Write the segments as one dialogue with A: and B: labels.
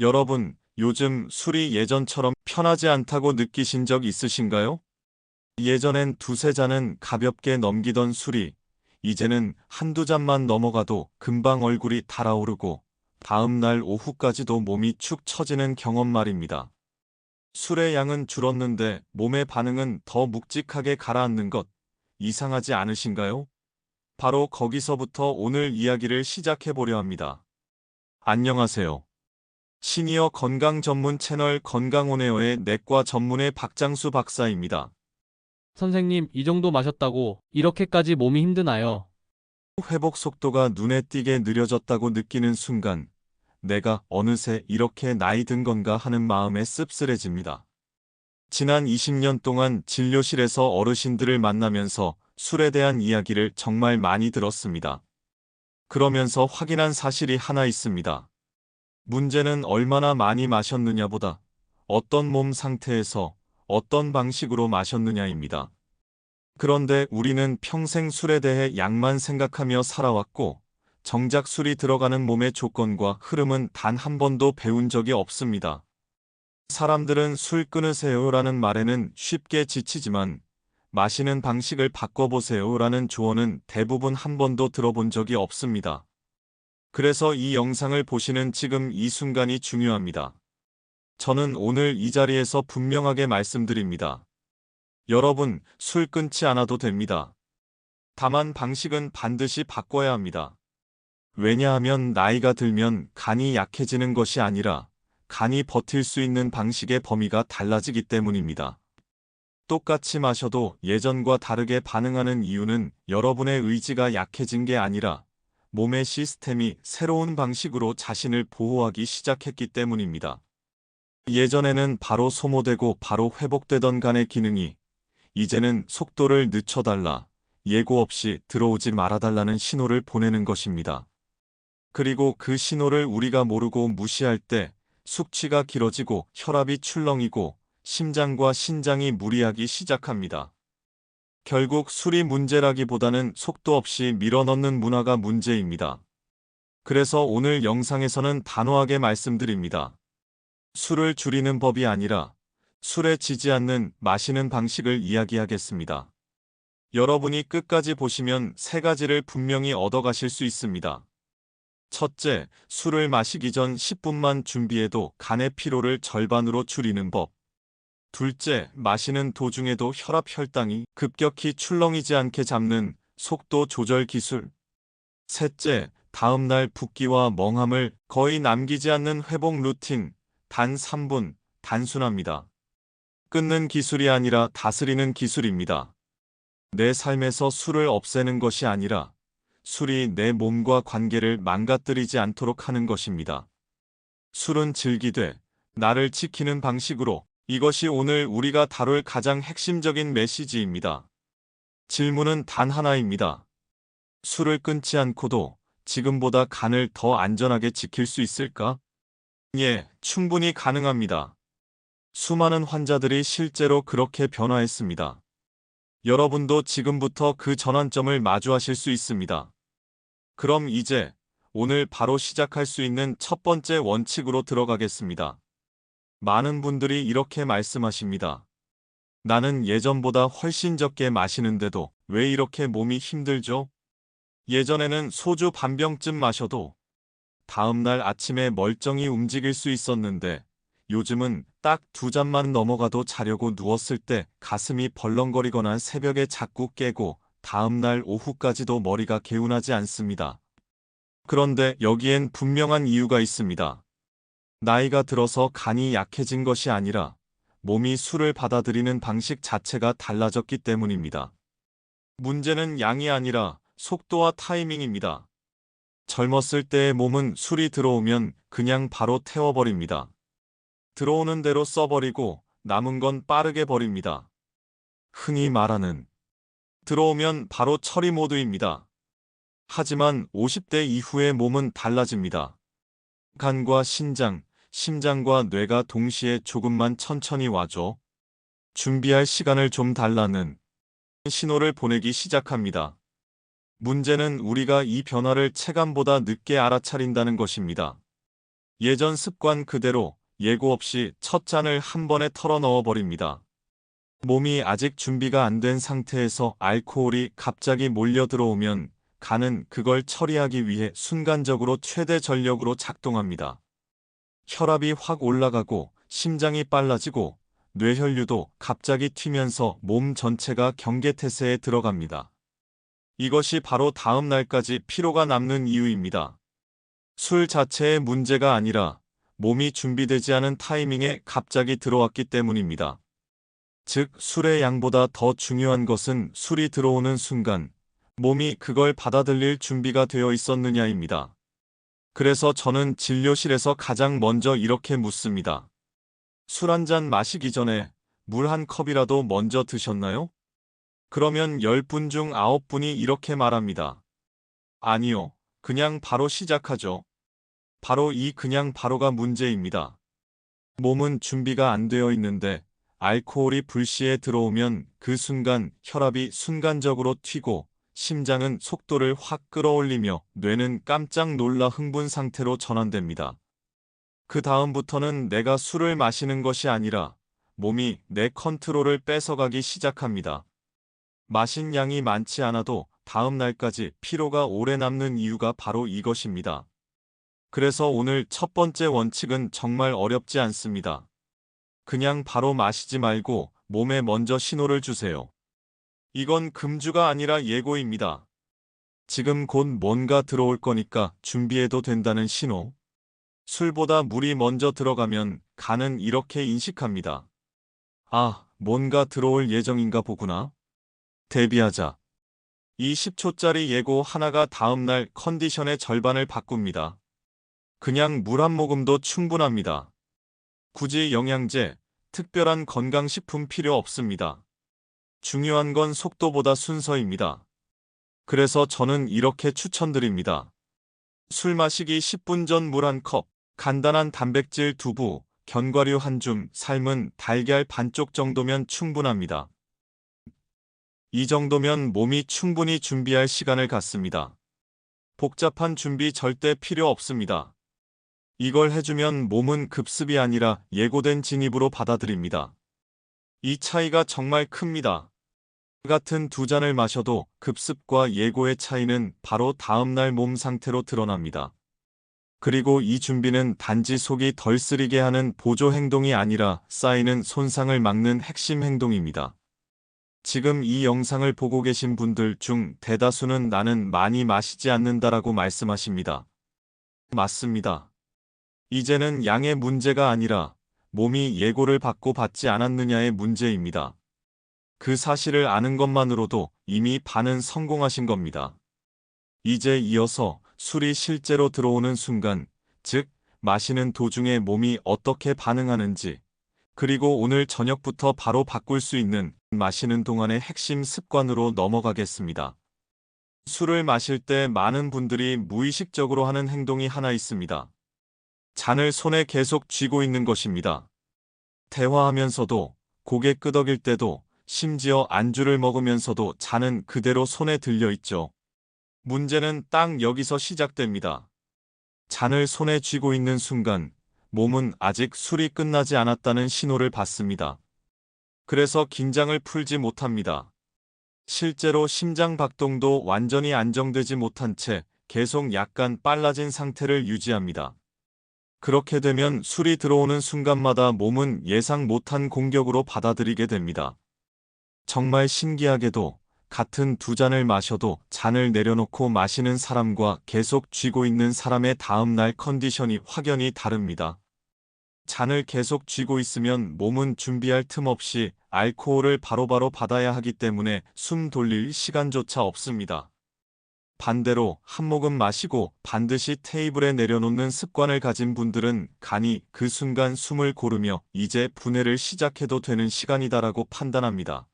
A: 여러분, 요즘 술이 예전처럼 편하지 않다고 느끼신 적 있으신가요? 예전엔 두세 잔은 가볍게 넘기던 술이 이제는 한두 잔만 넘어가도 금방 얼굴이 달아오르고 다음날 오후까지도 몸이 축 처지는 경험 말입니다. 술의 양은 줄었는데 몸의 반응은 더 묵직하게 가라앉는 것 이상하지 않으신가요? 바로 거기서부터 오늘 이야기를 시작해 보려 합니다. 안녕하세요. 시니어 건강 전문 채널 건강오네어의 내과 전문의 박장수 박사입니다.
B: 선생님, 이 정도 마셨다고 이렇게까지 몸이 힘드나요?
A: 회복 속도가 눈에 띄게 느려졌다고 느끼는 순간 내가 어느새 이렇게 나이 든 건가 하는 마음에 씁쓸해집니다. 지난 20년 동안 진료실에서 어르신들을 만나면서 술에 대한 이야기를 정말 많이 들었습니다. 그러면서 확인한 사실이 하나 있습니다. 문제는 얼마나 많이 마셨느냐보다 어떤 몸 상태에서 어떤 방식으로 마셨느냐입니다. 그런데 우리는 평생 술에 대해 양만 생각하며 살아왔고 정작 술이 들어가는 몸의 조건과 흐름은 단 한 번도 배운 적이 없습니다. 사람들은 술 끊으세요라는 말에는 쉽게 지치지만 마시는 방식을 바꿔보세요라는 조언은 대부분 한 번도 들어본 적이 없습니다. 그래서 이 영상을 보시는 지금 이 순간이 중요합니다. 저는 오늘 이 자리에서 분명하게 말씀드립니다. 여러분, 술 끊지 않아도 됩니다. 다만 방식은 반드시 바꿔야 합니다. 왜냐하면 나이가 들면 간이 약해지는 것이 아니라 간이 버틸 수 있는 방식의 범위가 달라지기 때문입니다. 똑같이 마셔도 예전과 다르게 반응하는 이유는 여러분의 의지가 약해진 게 아니라 몸의 시스템이 새로운 방식으로 자신을 보호하기 시작했기 때문입니다. 예전에는 바로 소모되고 바로 회복되던 간의 기능이 이제는 속도를 늦춰달라, 예고 없이 들어오지 말아달라는 신호를 보내는 것입니다. 그리고 그 신호를 우리가 모르고 무시할 때 숙취가 길어지고 혈압이 출렁이고 심장과 신장이 무리하기 시작합니다. 결국 술이 문제라기보다는 속도 없이 밀어넣는 문화가 문제입니다. 그래서 오늘 영상에서는 단호하게 말씀드립니다. 술을 줄이는 법이 아니라 술에 지지 않는 마시는 방식을 이야기하겠습니다. 여러분이 끝까지 보시면 세 가지를 분명히 얻어가실 수 있습니다. 첫째, 술을 마시기 전 10분만 준비해도 간의 피로를 절반으로 줄이는 법. 둘째, 마시는 도중에도 혈압 혈당이 급격히 출렁이지 않게 잡는 속도 조절 기술. 셋째, 다음날 붓기와 멍함을 거의 남기지 않는 회복 루틴. 단 3분, 단순합니다. 끊는 기술이 아니라 다스리는 기술입니다. 내 삶에서 술을 없애는 것이 아니라 술이 내 몸과 관계를 망가뜨리지 않도록 하는 것입니다. 술은 즐기되 나를 지키는 방식으로 이것이 오늘 우리가 다룰 가장 핵심적인 메시지입니다. 질문은 단 하나입니다. 술을 끊지 않고도 지금보다 간을 더 안전하게 지킬 수 있을까? 예, 충분히 가능합니다. 수많은 환자들이 실제로 그렇게 변화했습니다. 여러분도 지금부터 그 전환점을 마주하실 수 있습니다. 그럼 이제 오늘 바로 시작할 수 있는 첫 번째 원칙으로 들어가겠습니다. 많은 분들이 이렇게 말씀하십니다. 나는 예전보다 훨씬 적게 마시는데도 왜 이렇게 몸이 힘들죠? 예전에는 소주 반 병쯤 마셔도 다음날 아침에 멀쩡히 움직일 수 있었는데 요즘은 딱 두 잔만 넘어가도 자려고 누웠을 때 가슴이 벌렁거리거나 새벽에 자꾸 깨고 다음날 오후까지도 머리가 개운하지 않습니다. 그런데 여기엔 분명한 이유가 있습니다. 나이가 들어서 간이 약해진 것이 아니라 몸이 술을 받아들이는 방식 자체가 달라졌기 때문입니다. 문제는 양이 아니라 속도와 타이밍입니다. 젊었을 때의 몸은 술이 들어오면 그냥 바로 태워버립니다. 들어오는 대로 써버리고 남은 건 빠르게 버립니다. 흔히 말하는 들어오면 바로 처리 모드입니다. 하지만 50대 이후의 몸은 달라집니다. 간과 신장, 심장과 뇌가 동시에 조금만 천천히 와줘. 준비할 시간을 좀 달라는 신호를 보내기 시작합니다. 문제는 우리가 이 변화를 체감보다 늦게 알아차린다는 것입니다. 예전 습관 그대로 예고 없이 첫 잔을 한 번에 털어 넣어 버립니다. 몸이 아직 준비가 안 된 상태에서 알코올이 갑자기 몰려 들어오면 간은 그걸 처리하기 위해 순간적으로 최대 전력으로 작동합니다. 혈압이 확 올라가고 심장이 빨라지고 뇌혈류도 갑자기 튀면서 몸 전체가 경계태세에 들어갑니다. 이것이 바로 다음 날까지 피로가 남는 이유입니다. 술 자체의 문제가 아니라 몸이 준비되지 않은 타이밍에 갑자기 들어왔기 때문입니다. 즉, 술의 양보다 더 중요한 것은 술이 들어오는 순간 몸이 그걸 받아들일 준비가 되어 있었느냐입니다. 그래서 저는 진료실에서 가장 먼저 이렇게 묻습니다. 술 한 잔 마시기 전에 물 한 컵이라도 먼저 드셨나요? 그러면 10분 중 9분이 이렇게 말합니다. 아니요. 그냥 바로 시작하죠. 바로 이 그냥 바로가 문제입니다. 몸은 준비가 안 되어 있는데 알코올이 불시에 들어오면 그 순간 혈압이 순간적으로 튀고 심장은 속도를 확 끌어올리며 뇌는 깜짝 놀라 흥분 상태로 전환됩니다. 그 다음부터는 내가 술을 마시는 것이 아니라 몸이 내 컨트롤을 뺏어가기 시작합니다. 마신 양이 많지 않아도 다음 날까지 피로가 오래 남는 이유가 바로 이것입니다. 그래서 오늘 첫 번째 원칙은 정말 어렵지 않습니다. 그냥 바로 마시지 말고 몸에 먼저 신호를 주세요. 이건 금주가 아니라 예고입니다. 지금 곧 뭔가 들어올 거니까 준비해도 된다는 신호. 술보다 물이 먼저 들어가면 간은 이렇게 인식합니다. 아, 뭔가 들어올 예정인가 보구나. 대비하자. 이 10초짜리 예고 하나가 다음날 컨디션의 절반을 바꿉니다. 그냥 물 한 모금도 충분합니다. 굳이 영양제, 특별한 건강식품 필요 없습니다. 중요한 건 속도보다 순서입니다. 그래서 저는 이렇게 추천드립니다. 술 마시기 10분 전 물 한 컵, 간단한 단백질 두부, 견과류 한 줌, 삶은 달걀 반쪽 정도면 충분합니다. 이 정도면 몸이 충분히 준비할 시간을 갖습니다. 복잡한 준비 절대 필요 없습니다. 이걸 해주면 몸은 급습이 아니라 예고된 진입으로 받아들입니다. 이 차이가 정말 큽니다. 같은 두 잔을 마셔도 급습과 예고의 차이는 바로 다음날 몸 상태로 드러납니다. 그리고 이 준비는 단지 속이 덜 쓰리게 하는 보조 행동이 아니라 쌓이는 손상을 막는 핵심 행동입니다. 지금 이 영상을 보고 계신 분들 중 대다수는 나는 많이 마시지 않는다라고 말씀하십니다. 맞습니다. 이제는 양의 문제가 아니라 몸이 예고를 받고 받지 않았느냐의 문제입니다. 그 사실을 아는 것만으로도 이미 반은 성공하신 겁니다. 이제 이어서 술이 실제로 들어오는 순간, 즉, 마시는 도중에 몸이 어떻게 반응하는지, 그리고 오늘 저녁부터 바로 바꿀 수 있는 마시는 동안의 핵심 습관으로 넘어가겠습니다. 술을 마실 때 많은 분들이 무의식적으로 하는 행동이 하나 있습니다. 잔을 손에 계속 쥐고 있는 것입니다. 대화하면서도 고개 끄덕일 때도 심지어 안주를 먹으면서도 잔은 그대로 손에 들려 있죠. 문제는 딱 여기서 시작됩니다. 잔을 손에 쥐고 있는 순간 몸은 아직 술이 끝나지 않았다는 신호를 받습니다. 그래서 긴장을 풀지 못합니다. 실제로 심장 박동도 완전히 안정되지 못한 채 계속 약간 빨라진 상태를 유지합니다. 그렇게 되면 술이 들어오는 순간마다 몸은 예상 못한 공격으로 받아들이게 됩니다. 정말 신기하게도 같은 두 잔을 마셔도 잔을 내려놓고 마시는 사람과 계속 쥐고 있는 사람의 다음날 컨디션이 확연히 다릅니다. 잔을 계속 쥐고 있으면 몸은 준비할 틈 없이 알코올을 바로바로 받아야 하기 때문에 숨 돌릴 시간조차 없습니다. 반대로 한 모금 마시고 반드시 테이블에 내려놓는 습관을 가진 분들은 간이 그 순간 숨을 고르며 이제 분해를 시작해도 되는 시간이다라고 판단합니다.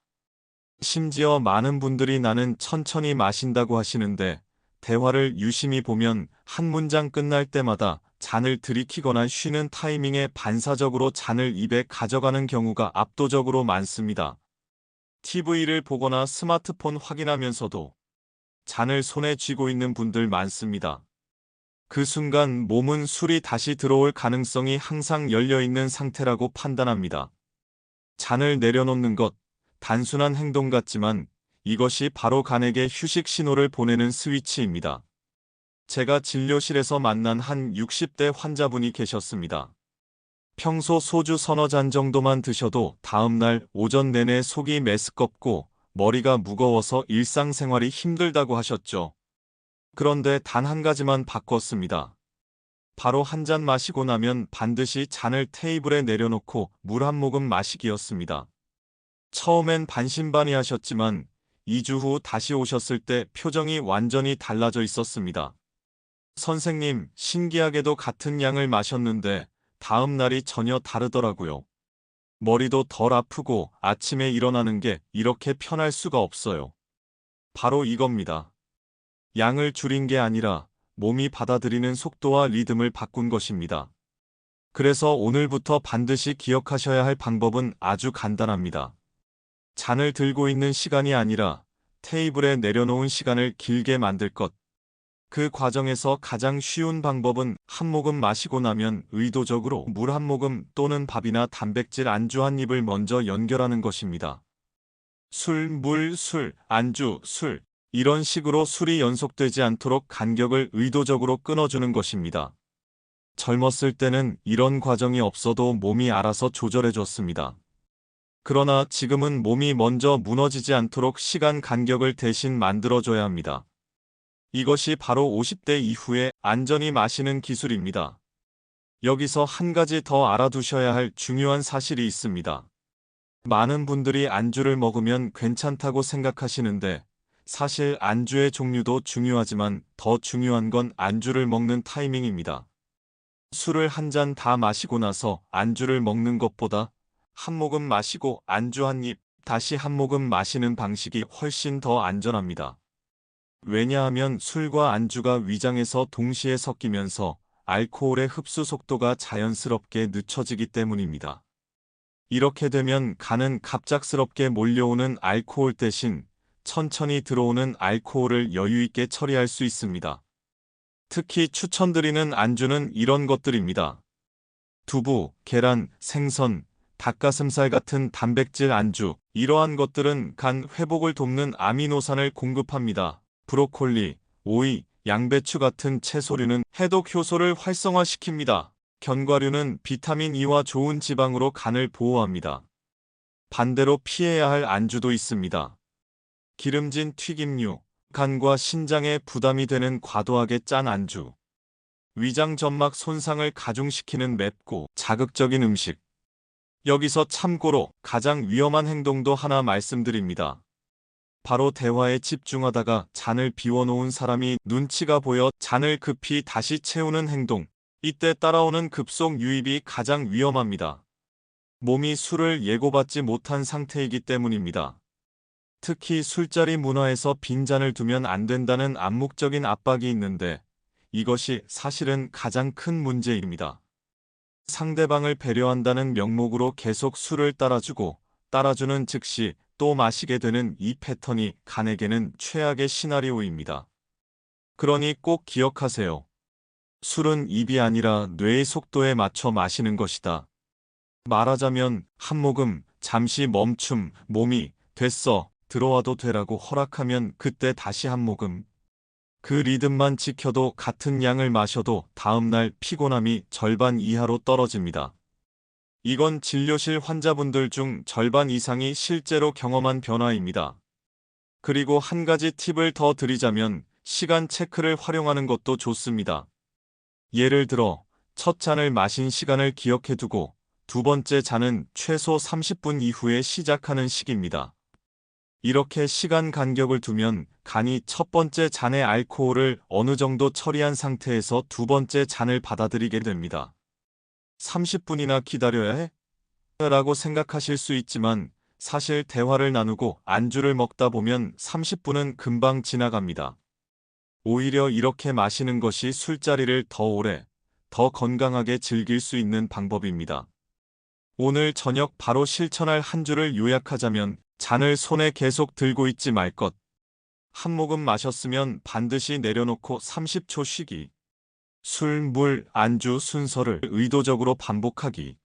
A: 심지어 많은 분들이 나는 천천히 마신다고 하시는데 대화를 유심히 보면 한 문장 끝날 때마다 잔을 들이키거나 쉬는 타이밍에 반사적으로 잔을 입에 가져가는 경우가 압도적으로 많습니다. TV를 보거나 스마트폰 확인하면서도 잔을 손에 쥐고 있는 분들 많습니다. 그 순간 몸은 술이 다시 들어올 가능성이 항상 열려 있는 상태라고 판단합니다. 잔을 내려놓는 것, 단순한 행동 같지만 이것이 바로 간에게 휴식 신호를 보내는 스위치입니다. 제가 진료실에서 만난 한 60대 환자분이 계셨습니다. 평소 소주 서너 잔 정도만 드셔도 다음날 오전 내내 속이 메스껍고 머리가 무거워서 일상생활이 힘들다고 하셨죠. 그런데 단 한 가지만 바꿨습니다. 바로 한 잔 마시고 나면 반드시 잔을 테이블에 내려놓고 물 한 모금 마시기였습니다. 처음엔 반신반의하셨지만 2주 후 다시 오셨을 때 표정이 완전히 달라져 있었습니다. 선생님, 신기하게도 같은 양을 마셨는데 다음 날이 전혀 다르더라고요. 머리도 덜 아프고 아침에 일어나는 게 이렇게 편할 수가 없어요. 바로 이겁니다. 양을 줄인 게 아니라 몸이 받아들이는 속도와 리듬을 바꾼 것입니다. 그래서 오늘부터 반드시 기억하셔야 할 방법은 아주 간단합니다. 잔을 들고 있는 시간이 아니라 테이블에 내려놓은 시간을 길게 만들 것. 그 과정에서 가장 쉬운 방법은 한 모금 마시고 나면 의도적으로 물 한 모금 또는 밥이나 단백질 안주 한 입을 먼저 연결하는 것입니다. 술, 물, 술, 안주, 술. 이런 식으로 술이 연속되지 않도록 간격을 의도적으로 끊어주는 것입니다. 젊었을 때는 이런 과정이 없어도 몸이 알아서 조절해줬습니다. 그러나 지금은 몸이 먼저 무너지지 않도록 시간 간격을 대신 만들어줘야 합니다. 이것이 바로 50대 이후에 안전히 마시는 기술입니다. 여기서 한 가지 더 알아두셔야 할 중요한 사실이 있습니다. 많은 분들이 안주를 먹으면 괜찮다고 생각하시는데 사실 안주의 종류도 중요하지만 더 중요한 건 안주를 먹는 타이밍입니다. 술을 한 잔 다 마시고 나서 안주를 먹는 것보다 한 모금 마시고 안주 한 입, 다시 한 모금 마시는 방식이 훨씬 더 안전합니다. 왜냐하면 술과 안주가 위장에서 동시에 섞이면서 알코올의 흡수 속도가 자연스럽게 늦춰지기 때문입니다. 이렇게 되면 간은 갑작스럽게 몰려오는 알코올 대신 천천히 들어오는 알코올을 여유있게 처리할 수 있습니다. 특히 추천드리는 안주는 이런 것들입니다. 두부, 계란, 생선, 닭가슴살 같은 단백질 안주, 이러한 것들은 간 회복을 돕는 아미노산을 공급합니다. 브로콜리, 오이, 양배추 같은 채소류는 해독 효소를 활성화시킵니다. 견과류는 비타민 E와 좋은 지방으로 간을 보호합니다. 반대로 피해야 할 안주도 있습니다. 기름진 튀김류, 간과 신장에 부담이 되는 과도하게 짠 안주. 위장 점막 손상을 가중시키는 맵고 자극적인 음식. 여기서 참고로 가장 위험한 행동도 하나 말씀드립니다. 바로 대화에 집중하다가 잔을 비워놓은 사람이 눈치가 보여 잔을 급히 다시 채우는 행동. 이때 따라오는 급속 유입이 가장 위험합니다. 몸이 술을 예고받지 못한 상태이기 때문입니다. 특히 술자리 문화에서 빈잔을 두면 안 된다는 암묵적인 압박이 있는데 이것이 사실은 가장 큰 문제입니다. 상대방을 배려한다는 명목으로 계속 술을 따라주고 따라주는 즉시 또 마시게 되는 이 패턴이 간에게는 최악의 시나리오입니다. 그러니 꼭 기억하세요. 술은 입이 아니라 뇌의 속도에 맞춰 마시는 것이다. 말하자면 한 모금, 잠시 멈춤, 몸이 됐어, 들어와도 되라고 허락하면 그때 다시 한 모금. 그 리듬만 지켜도 같은 양을 마셔도 다음날 피곤함이 절반 이하로 떨어집니다. 이건 진료실 환자분들 중 절반 이상이 실제로 경험한 변화입니다. 그리고 한 가지 팁을 더 드리자면 시간 체크를 활용하는 것도 좋습니다. 예를 들어 첫 잔을 마신 시간을 기억해 두고 두 번째 잔은 최소 30분 이후에 시작하는 식입니다. 이렇게 시간 간격을 두면 간이 첫 번째 잔의 알코올을 어느 정도 처리한 상태에서 두 번째 잔을 받아들이게 됩니다. 30분이나 기다려야 해? 라고 생각하실 수 있지만 사실 대화를 나누고 안주를 먹다 보면 30분은 금방 지나갑니다. 오히려 이렇게 마시는 것이 술자리를 더 오래, 더 건강하게 즐길 수 있는 방법입니다. 오늘 저녁 바로 실천할 한 줄을 요약하자면 잔을 손에 계속 들고 있지 말 것. 한 모금 마셨으면 반드시 내려놓고 30초 쉬기. 술, 물, 안주 순서를 의도적으로 반복하기.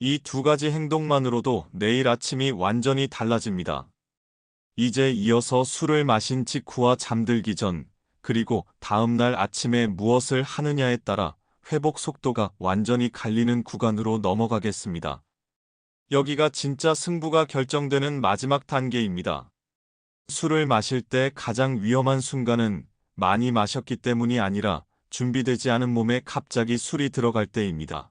A: 이 두 가지 행동만으로도 내일 아침이 완전히 달라집니다. 이제 이어서 술을 마신 직후와 잠들기 전, 그리고 다음날 아침에 무엇을 하느냐에 따라 회복 속도가 완전히 갈리는 구간으로 넘어가겠습니다. 여기가 진짜 승부가 결정되는 마지막 단계입니다. 술을 마실 때 가장 위험한 순간은 많이 마셨기 때문이 아니라 준비되지 않은 몸에 갑자기 술이 들어갈 때입니다.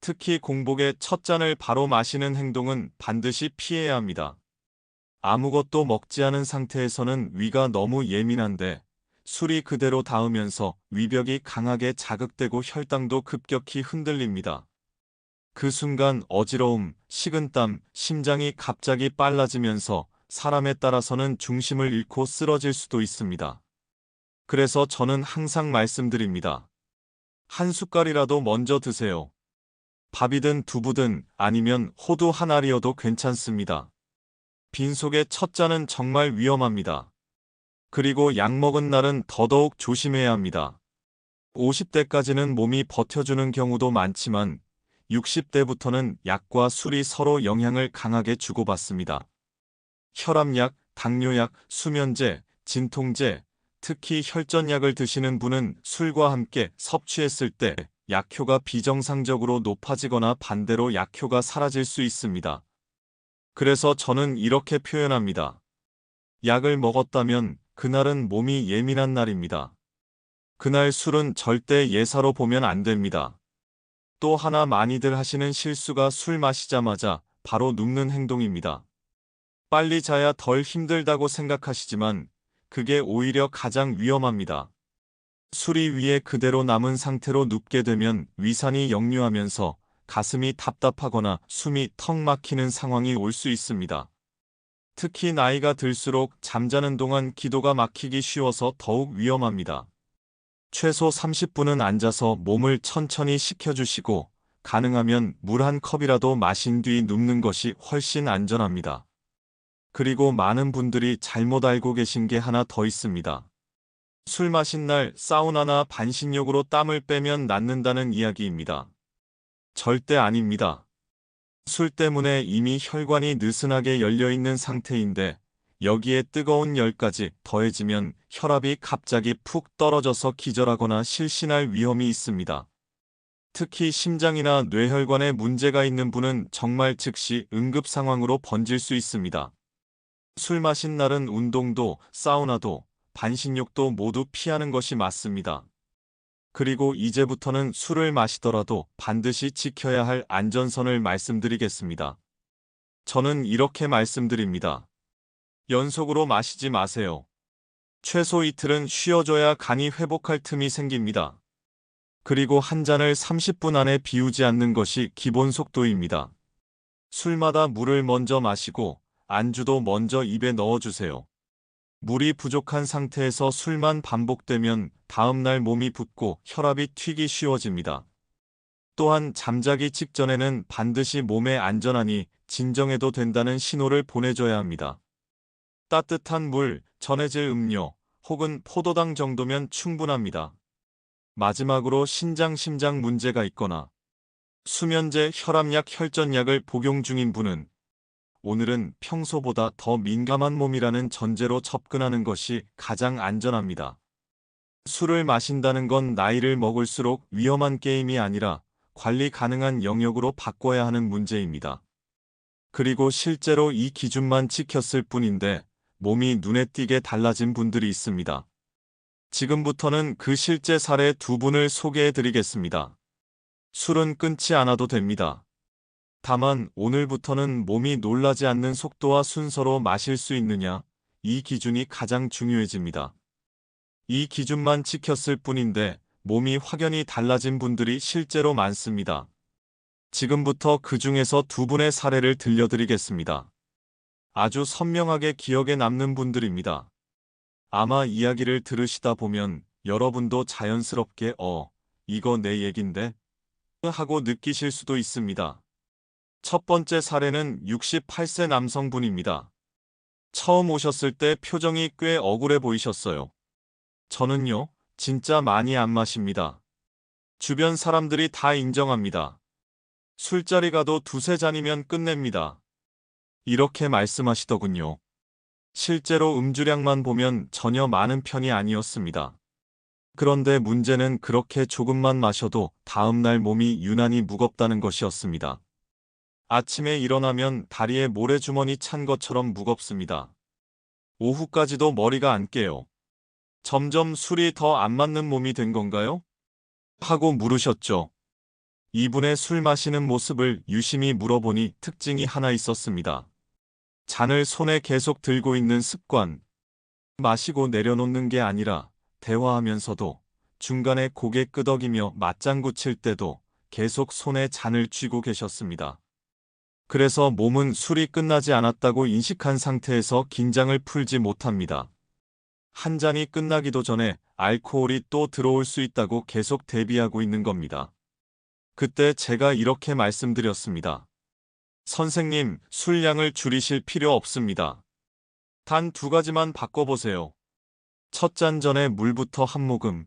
A: 특히 공복에 첫 잔을 바로 마시는 행동은 반드시 피해야 합니다. 아무것도 먹지 않은 상태에서는 위가 너무 예민한데 술이 그대로 닿으면서 위벽이 강하게 자극되고 혈당도 급격히 흔들립니다. 그 순간 어지러움, 식은땀, 심장이 갑자기 빨라지면서 사람에 따라서는 중심을 잃고 쓰러질 수도 있습니다. 그래서 저는 항상 말씀드립니다. 한 숟갈이라도 먼저 드세요. 밥이든 두부든 아니면 호두 한 알이어도 괜찮습니다. 빈속의 첫 잔은 정말 위험합니다. 그리고 약 먹은 날은 더더욱 조심해야 합니다. 50대까지는 몸이 버텨주는 경우도 많지만 60대부터는 약과 술이 서로 영향을 강하게 주고받습니다. 혈압약, 당뇨약, 수면제, 진통제, 특히 혈전약을 드시는 분은 술과 함께 섭취했을 때 약효가 비정상적으로 높아지거나 반대로 약효가 사라질 수 있습니다. 그래서 저는 이렇게 표현합니다. 약을 먹었다면 그날은 몸이 예민한 날입니다. 그날 술은 절대 예사로 보면 안 됩니다. 또 하나 많이들 하시는 실수가 술 마시자마자 바로 눕는 행동입니다. 빨리 자야 덜 힘들다고 생각하시지만 그게 오히려 가장 위험합니다. 술이 위에 그대로 남은 상태로 눕게 되면 위산이 역류하면서 가슴이 답답하거나 숨이 턱 막히는 상황이 올 수 있습니다. 특히 나이가 들수록 잠자는 동안 기도가 막히기 쉬워서 더욱 위험합니다. 최소 30분은 앉아서 몸을 천천히 식혀주시고 가능하면 물 한 컵이라도 마신 뒤 눕는 것이 훨씬 안전합니다. 그리고 많은 분들이 잘못 알고 계신 게 하나 더 있습니다. 술 마신 날 사우나나 반신욕으로 땀을 빼면 낫는다는 이야기입니다. 절대 아닙니다. 술 때문에 이미 혈관이 느슨하게 열려 있는 상태인데 여기에 뜨거운 열까지 더해지면 혈압이 갑자기 푹 떨어져서 기절하거나 실신할 위험이 있습니다. 특히 심장이나 뇌혈관에 문제가 있는 분은 정말 즉시 응급 상황으로 번질 수 있습니다. 술 마신 날은 운동도 사우나도 반신욕도 모두 피하는 것이 맞습니다. 그리고 이제부터는 술을 마시더라도 반드시 지켜야 할 안전선을 말씀드리겠습니다. 저는 이렇게 말씀드립니다. 연속으로 마시지 마세요. 최소 이틀은 쉬어줘야 간이 회복할 틈이 생깁니다. 그리고 한 잔을 30분 안에 비우지 않는 것이 기본 속도입니다. 술마다 물을 먼저 마시고 안주도 먼저 입에 넣어주세요. 물이 부족한 상태에서 술만 반복되면 다음날 몸이 붓고 혈압이 튀기 쉬워집니다. 또한 잠자기 직전에는 반드시 몸에 안전하니 진정해도 된다는 신호를 보내줘야 합니다. 따뜻한 물, 전해질 음료, 혹은 포도당 정도면 충분합니다. 마지막으로 신장 심장 문제가 있거나 수면제, 혈압약, 혈전약을 복용 중인 분은 오늘은 평소보다 더 민감한 몸이라는 전제로 접근하는 것이 가장 안전합니다. 술을 마신다는 건 나이를 먹을수록 위험한 게임이 아니라 관리 가능한 영역으로 바꿔야 하는 문제입니다. 그리고 실제로 이 기준만 지켰을 뿐인데 몸이 눈에 띄게 달라진 분들이 있습니다. 지금부터는 그 실제 사례 두 분을 소개해 드리겠습니다. 술은 끊지 않아도 됩니다. 다만 오늘부터는 몸이 놀라지 않는 속도와 순서로 마실 수 있느냐, 이 기준이 가장 중요해집니다. 이 기준만 지켰을 뿐인데 몸이 확연히 달라진 분들이 실제로 많습니다. 지금부터 그 중에서 두 분의 사례를 들려드리겠습니다. 아주 선명하게 기억에 남는 분들입니다. 아마 이야기를 들으시다 보면 여러분도 자연스럽게 어, 이거 내 얘긴데? 하고 느끼실 수도 있습니다. 첫 번째 사례는 68세 남성분입니다. 처음 오셨을 때 표정이 꽤 억울해 보이셨어요. 저는요, 진짜 많이 안 마십니다. 주변 사람들이 다 인정합니다. 술자리 가도 두세 잔이면 끝냅니다. 이렇게 말씀하시더군요. 실제로 음주량만 보면 전혀 많은 편이 아니었습니다. 그런데 문제는 그렇게 조금만 마셔도 다음날 몸이 유난히 무겁다는 것이었습니다. 아침에 일어나면 다리에 모래주머니 찬 것처럼 무겁습니다. 오후까지도 머리가 안 깨요. 점점 술이 더 안 맞는 몸이 된 건가요? 하고 물으셨죠. 이분의 술 마시는 모습을 유심히 물어보니 특징이 하나 있었습니다. 잔을 손에 계속 들고 있는 습관. 마시고 내려놓는 게 아니라 대화하면서도 중간에 고개 끄덕이며 맞장구 칠 때도 계속 손에 잔을 쥐고 계셨습니다. 그래서 몸은 술이 끝나지 않았다고 인식한 상태에서 긴장을 풀지 못합니다. 한 잔이 끝나기도 전에 알코올이 또 들어올 수 있다고 계속 대비하고 있는 겁니다. 그때 제가 이렇게 말씀드렸습니다. 선생님, 술량을 줄이실 필요 없습니다. 단 두 가지만 바꿔보세요. 첫 잔 전에 물부터 한 모금.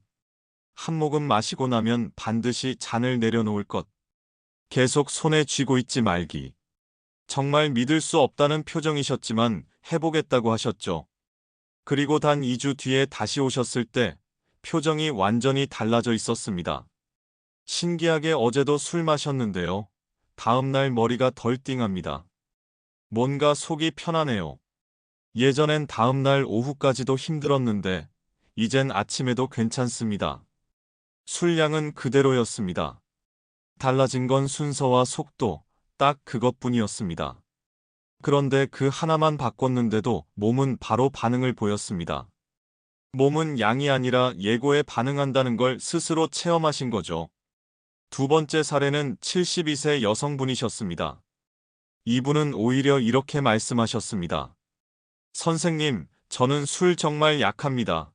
A: 한 모금 마시고 나면 반드시 잔을 내려놓을 것. 계속 손에 쥐고 있지 말기. 정말 믿을 수 없다는 표정이셨지만 해보겠다고 하셨죠. 그리고 단 2주 뒤에 다시 오셨을 때 표정이 완전히 달라져 있었습니다. 신기하게 어제도 술 마셨는데요. 다음날 머리가 덜 띵합니다. 뭔가 속이 편하네요. 예전엔 다음날 오후까지도 힘들었는데 이젠 아침에도 괜찮습니다. 술량은 그대로였습니다. 달라진 건 순서와 속도, 딱 그것뿐이었습니다. 그런데 그 하나만 바꿨는데도 몸은 바로 반응을 보였습니다. 몸은 양이 아니라 예고에 반응한다는 걸 스스로 체험하신 거죠. 두 번째 사례는 72세 여성분이셨습니다. 이분은 오히려 이렇게 말씀하셨습니다. 선생님, 저는 술 정말 약합니다.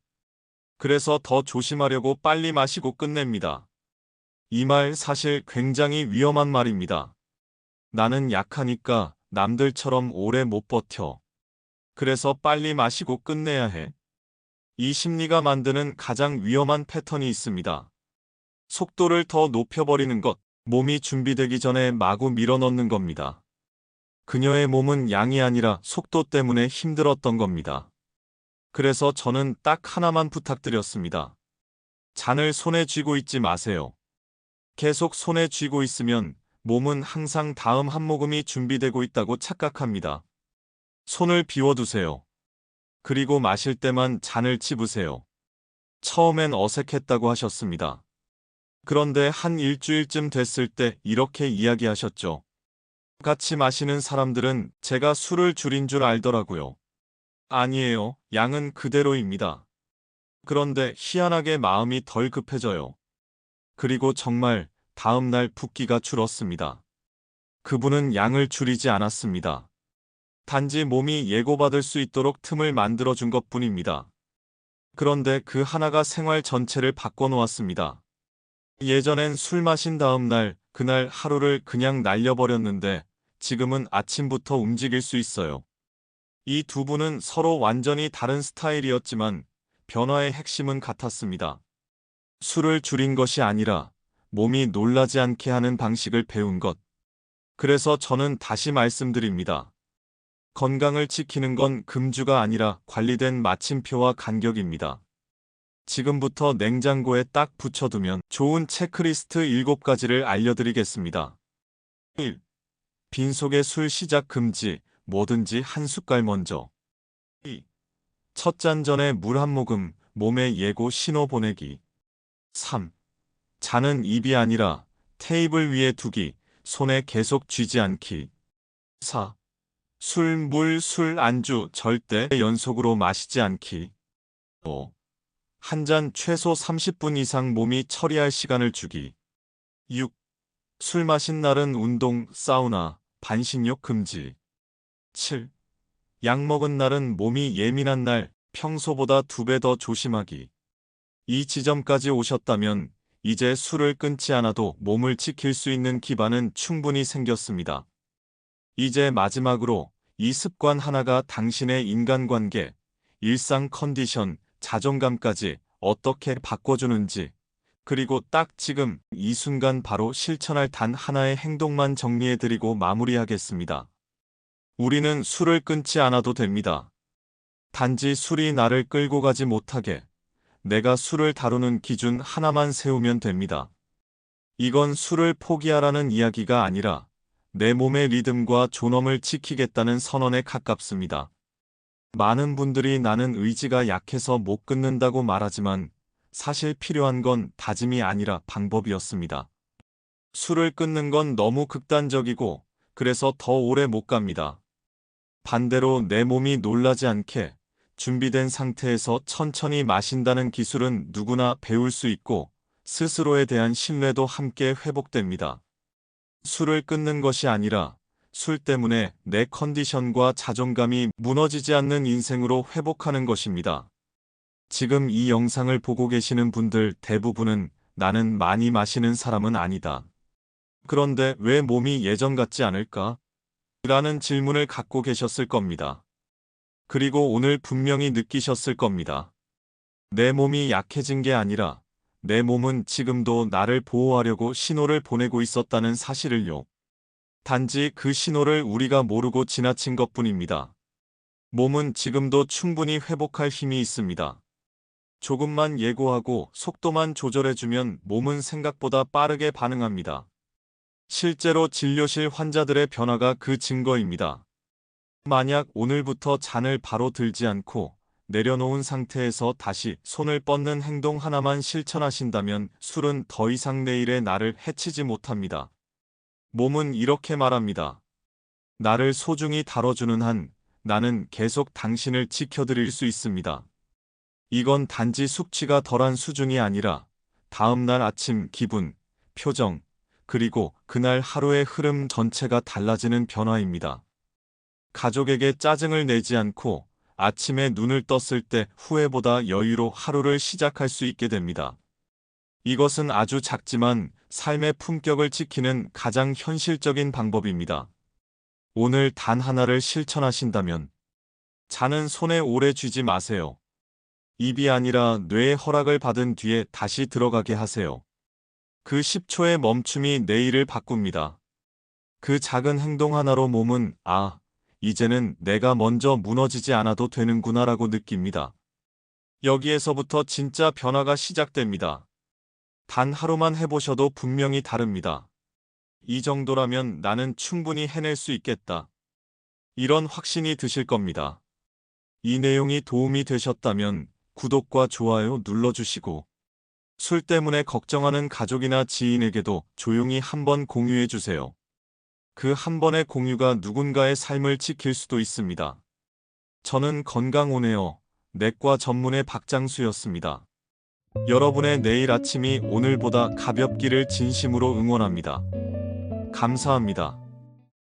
A: 그래서 더 조심하려고 빨리 마시고 끝냅니다. 이 말 사실 굉장히 위험한 말입니다. 나는 약하니까 남들처럼 오래 못 버텨. 그래서 빨리 마시고 끝내야 해. 이 심리가 만드는 가장 위험한 패턴이 있습니다. 속도를 더 높여버리는 것, 몸이 준비되기 전에 마구 밀어넣는 겁니다. 그녀의 몸은 양이 아니라 속도 때문에 힘들었던 겁니다. 그래서 저는 딱 하나만 부탁드렸습니다. 잔을 손에 쥐고 있지 마세요. 계속 손에 쥐고 있으면 몸은 항상 다음 한 모금이 준비되고 있다고 착각합니다. 손을 비워두세요. 그리고 마실 때만 잔을 집으세요. 처음엔 어색했다고 하셨습니다. 그런데 한 일주일쯤 됐을 때 이렇게 이야기하셨죠. 같이 마시는 사람들은 제가 술을 줄인 줄 알더라고요. 아니에요. 양은 그대로입니다. 그런데 희한하게 마음이 덜 급해져요. 그리고 정말 다음 날 붓기가 줄었습니다. 그분은 양을 줄이지 않았습니다. 단지 몸이 예고받을 수 있도록 틈을 만들어준 것 뿐입니다. 그런데 그 하나가 생활 전체를 바꿔놓았습니다. 예전엔 술 마신 다음 날, 그날 하루를 그냥 날려버렸는데 지금은 아침부터 움직일 수 있어요. 이 두 분은 서로 완전히 다른 스타일이었지만 변화의 핵심은 같았습니다. 술을 줄인 것이 아니라 몸이 놀라지 않게 하는 방식을 배운 것. 그래서 저는 다시 말씀드립니다. 건강을 지키는 건 금주가 아니라 관리된 마침표와 간격입니다. 지금부터 냉장고에 딱 붙여두면 좋은 체크리스트 7가지를 알려드리겠습니다. 1. 빈속에 술 시작 금지, 뭐든지 한 숟갈 먼저. 2. 첫 잔 전에 물 한 모금, 몸에 예고 신호 보내기. 3. 잔은 입이 아니라 테이블 위에 두기, 손에 계속 쥐지 않기. 4. 술, 물, 술, 안주 절대 연속으로 마시지 않기. 5. 한 잔 최소 30분 이상 몸이 처리할 시간을 주기. 6. 술 마신 날은 운동, 사우나, 반신욕 금지. 7. 약 먹은 날은 몸이 예민한 날 평소보다 두 배 더 조심하기. 이 지점까지 오셨다면 이제 술을 끊지 않아도 몸을 지킬 수 있는 기반은 충분히 생겼습니다. 이제 마지막으로 이 습관 하나가 당신의 인간관계, 일상 컨디션, 자존감까지 어떻게 바꿔주는지 그리고 딱 지금 이 순간 바로 실천할 단 하나의 행동만 정리해드리고 마무리하겠습니다. 우리는 술을 끊지 않아도 됩니다. 단지 술이 나를 끌고 가지 못하게 내가 술을 다루는 기준 하나만 세우면 됩니다. 이건 술을 포기하라는 이야기가 아니라 내 몸의 리듬과 존엄을 지키겠다는 선언에 가깝습니다. 많은 분들이 나는 의지가 약해서 못 끊는다고 말하지만 사실 필요한 건 다짐이 아니라 방법이었습니다. 술을 끊는 건 너무 극단적이고 그래서 더 오래 못 갑니다. 반대로 내 몸이 놀라지 않게 준비된 상태에서 천천히 마신다는 기술은 누구나 배울 수 있고 스스로에 대한 신뢰도 함께 회복됩니다. 술을 끊는 것이 아니라 술 때문에 내 컨디션과 자존감이 무너지지 않는 인생으로 회복하는 것입니다. 지금 이 영상을 보고 계시는 분들 대부분은 나는 많이 마시는 사람은 아니다. 그런데 왜 몸이 예전 같지 않을까? 라는 질문을 갖고 계셨을 겁니다. 그리고 오늘 분명히 느끼셨을 겁니다. 내 몸이 약해진 게 아니라 내 몸은 지금도 나를 보호하려고 신호를 보내고 있었다는 사실을요. 단지 그 신호를 우리가 모르고 지나친 것 뿐입니다. 몸은 지금도 충분히 회복할 힘이 있습니다. 조금만 예고하고 속도만 조절해주면 몸은 생각보다 빠르게 반응합니다. 실제로 진료실 환자들의 변화가 그 증거입니다. 만약 오늘부터 잔을 바로 들지 않고 내려놓은 상태에서 다시 손을 뻗는 행동 하나만 실천하신다면 술은 더 이상 내일의 나를 해치지 못합니다. 몸은 이렇게 말합니다. 나를 소중히 다뤄주는 한 나는 계속 당신을 지켜드릴 수 있습니다. 이건 단지 숙취가 덜한 수준이 아니라 다음날 아침 기분, 표정, 그리고 그날 하루의 흐름 전체가 달라지는 변화입니다. 가족에게 짜증을 내지 않고 아침에 눈을 떴을 때 후회보다 여유로 하루를 시작할 수 있게 됩니다. 이것은 아주 작지만 삶의 품격을 지키는 가장 현실적인 방법입니다. 오늘 단 하나를 실천하신다면 잔은 손에 오래 쥐지 마세요. 입이 아니라 뇌의 허락을 받은 뒤에 다시 들어가게 하세요. 그 10초의 멈춤이 내일을 바꿉니다. 그 작은 행동 하나로 몸은 아, 이제는 내가 먼저 무너지지 않아도 되는구나라고 느낍니다. 여기에서부터 진짜 변화가 시작됩니다. 단 하루만 해보셔도 분명히 다릅니다. 이 정도라면 나는 충분히 해낼 수 있겠다. 이런 확신이 드실 겁니다. 이 내용이 도움이 되셨다면 구독과 좋아요 눌러주시고 술 때문에 걱정하는 가족이나 지인에게도 조용히 한번 공유해 주세요. 그 한 번의 공유가 누군가의 삶을 지킬 수도 있습니다. 저는 건강오네요. 내과 전문의 박장수였습니다. 여러분의 내일 아침이 오늘보다 가볍기를 진심으로 응원합니다. 감사합니다.